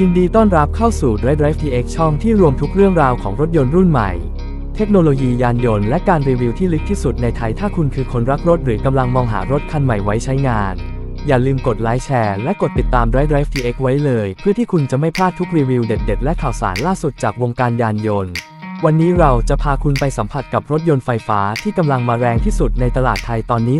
ยินดีต้อนรับเข้าสู่ Drive Drive TX ช่องที่รวมทุกเรื่องราวของรถยนต์รุ่นใหม่ เทคโนโลยียานยนต์และการรีวิวที่ลึกที่สุดในไทย ถ้าคุณคือคนรักรถหรือกำลังมองหารถคันใหม่ไว้ใช้งาน อย่าลืมกดไลค์แชร์และกดติดตาม Drive Drive TX ไว้เลย เพื่อที่คุณจะไม่พลาดทุกรีวิวเด็ด ๆ และข่าวสารล่าสุดจากวงการยานยนต์ วันนี้เราจะพาคุณไปสัมผัสกับรถยนต์ไฟฟ้าที่กำลังมาแรงที่สุดในตลาดไทยตอนนี้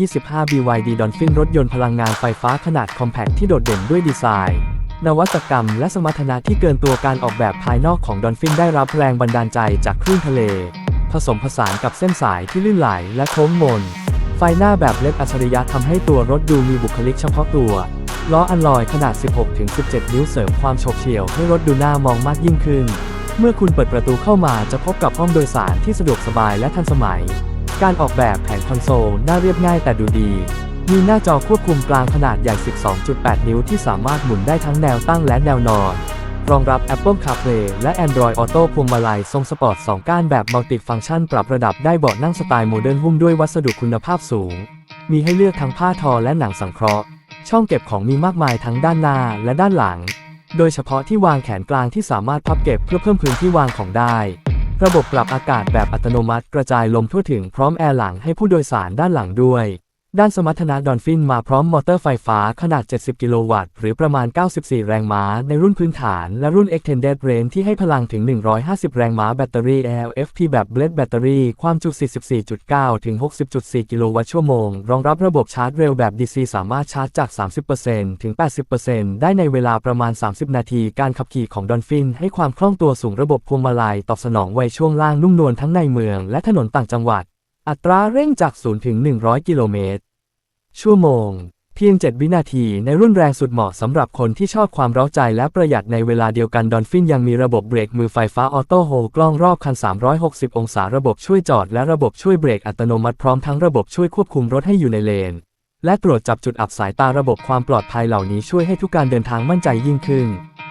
2025 BYD Dolphin รถยนต์พลังงานไฟฟ้าขนาดคอมแพคที่โดดเด่นด้วยดีไซน์ นวัตกรรมและสมรรถนะที่เกินตัวการออกแบบภายนอกของดอนฟินได้รับแรงบันดาลใจจากคลื่นทะเล ผสมผสานกับเส้นสายที่ลื่นไหลและโค้งมน ไฟหน้าแบบเล็กอัจฉริยะทำให้ตัวรถดูมีบุคลิกเฉพาะตัว ล้ออัลลอยขนาด 16-17 นิ้วเสริมความโฉบเฉี่ยวให้รถดูน่ามองมากยิ่งขึ้น เมื่อคุณเปิดประตูเข้ามาจะพบกับห้องโดยสารที่สะดวกสบายและทันสมัย การออกแบบแผงคอนโซลน่าเรียบง่ายแต่ดูดี มีหน้าจอควบคุมกลางขนาดใหญ่ 12.8 นิ้วที่สามารถหมุนได้ทั้งแนวตั้งและแนวนอน รองรับ Apple CarPlay และ Android Auto พวงมาลัยทรงสปอร์ต 2 ก้านแบบมัลติฟังก์ชัน ปรับระดับได้เบาะนั่งสไตล์โมเดิร์นหุ้มด้วยวัสดุคุณภาพสูง มีให้เลือกทั้งผ้าทอและหนังสังเคราะห์ ช่องเก็บของมีมากมายทั้งด้านหน้าและด้านหลัง โดยเฉพาะที่วางแขนกลางที่สามารถพับเก็บเพื่อเพิ่มพื้นที่วางของได้ระบบปรับอากาศแบบอัตโนมัติกระจายลมทั่วถึงพร้อมแอร์หลังให้ผู้โดยสารด้านหลังด้วย ด้านสมรรถนะดอนฟินมาพร้อมมอเตอร์ไฟฟ้าขนาด 70 กิโลวัตต์ หรือประมาณ 94 แรงม้า ในรุ่นพื้นฐาน และรุ่น Extended Range ที่ให้พลังถึง 150 แรงม้าแบตเตอรี่ LFP แบบ Blade Battery ความจุ 44.9 ถึง 60.4 กิโลวัตต์ชั่วโมง รองรับระบบชาร์จเร็วแบบ DC สามารถชาร์จจาก 30%ถึง 80%ได้ในเวลาประมาณ 30 นาที การขับขี่ของดอนฟินให้ความคล่องตัวสูงระบบพวงมาลัยตอบสนองไวช่วงล่างนุ่มนวลทั้งในเมือง และถนนต่างจังหวัด อัตราเร่งจาก 0 ถึง 100 กิโลเมตร ชั่วโมง เพียง 7 วินาทีในรุ่นแรงสุดเหมาะสำหรับคนที่ชอบความเร้าใจและประหยัดในเวลาเดียวกันดอนฟินยังมีระบบเบรกมือไฟฟ้าออโต้โฮกล้องรอบคัน 360 องศาระบบช่วยจอดและระบบช่วยเบรกอัตโนมัติพร้อมทั้งระบบช่วยควบคุมรถให้อยู่ในเลน และตรวจจับจุดอับสายตาระบบความปลอดภัยเหล่านี้ช่วยให้ทุกการเดินทางมั่นใจยิ่งขึ้น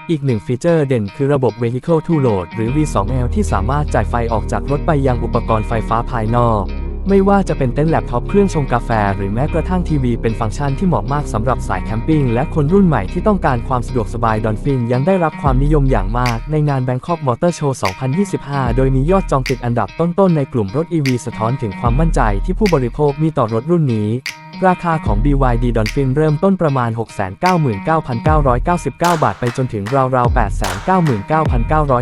อีกหนึ่งฟีเจอร์เด่นคือระบบ Vehicle to Load หรือ V2L ที่สามารถจ่ายไฟออกจากรถไปยังอุปกรณ์ไฟฟ้าภายนอก ไม่ว่าจะเป็นเต็นท์แล็ปท็อปเครื่องชงกาแฟ หรือแม้กระทั่งทีวีเป็นฟังก์ชันที่เหมาะมากสำหรับสายแคมปิ้งและคนรุ่นใหม่ที่ต้องการความสะดวกสบายดอนฟินยังได้รับความนิยมอย่างมากในงาน Bangkok Motor Show 2025 โดยมียอดจองติดอันดับต้นๆในกลุ่มรถ EV สะท้อนถึงความมั่นใจที่ผู้บริโภคมีต่อรถรุ่นนี้ ราคาของ BYD Dolphin เริ่มต้นประมาณ 699,999 บาท ไปจนถึงราวๆ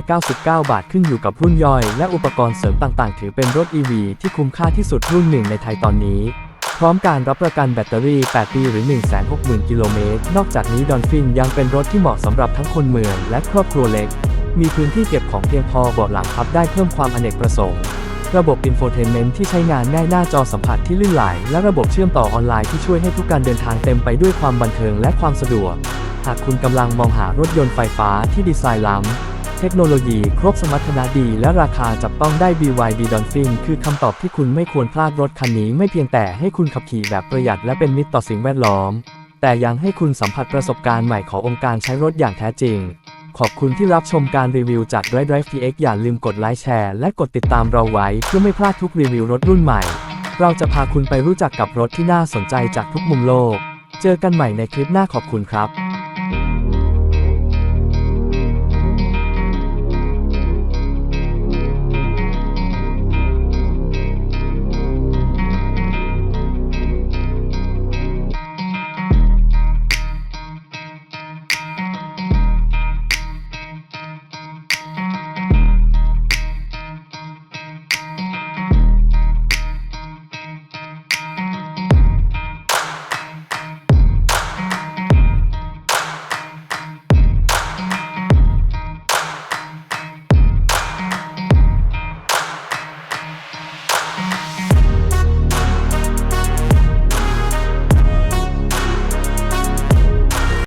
899,999 บาท ขึ้นอยู่กับรุ่นย่อย และอุปกรณ์เสริมต่างๆ ถือเป็นรถ EV ที่คุ้มค่าที่สุดรุ่นหนึ่งในไทยตอนนี้ พร้อมการรับประกันแบตเตอรี่ 8 ปีหรือ 160,000 กิโลเมตร นอกจากนี้ Dolphin ยังเป็นรถที่เหมาะสำหรับทั้งคนเมืองและครอบครัวเล็ก มีพื้นที่เก็บของเพียงพอเบาะหลังพับได้เพิ่มความอเนกประสงค์ ระบบอินโฟเทนเมนต์ที่ใช้งานง่ายหน้าจอสัมผัสที่ลื่นไหล และระบบเชื่อมต่อออนไลน์ที่ช่วยให้ทุกการเดินทางเต็มไปด้วยความบันเทิงและความสะดวก หากคุณกำลังมองหารถยนต์ไฟฟ้าที่ดีไซน์ล้ำ เทคโนโลยีครบสมรรถนะดีและราคาจับต้องได้ BYD Dolphin คือคำตอบที่คุณไม่ควรพลาดรถคันนี้ไม่เพียงแต่ให้คุณขับขี่แบบประหยัดและเป็นมิตรต่อสิ่งแวดล้อม แต่ยังให้คุณสัมผัสประสบการณ์ใหม่ขององค์การใช้รถอย่างแท้จริง ขอบคุณที่รับชมการรีวิวจาก Drive Drive TX อย่าลืมกดไลค์แชร์และกดติดตามเราไว้เพื่อไม่พลาดทุกรีวิวรถรุ่นใหม่ เราจะพาคุณไปรู้จักกับรถที่น่าสนใจจากทุกมุมโลก เจอกันใหม่ในคลิปหน้าขอบคุณครับ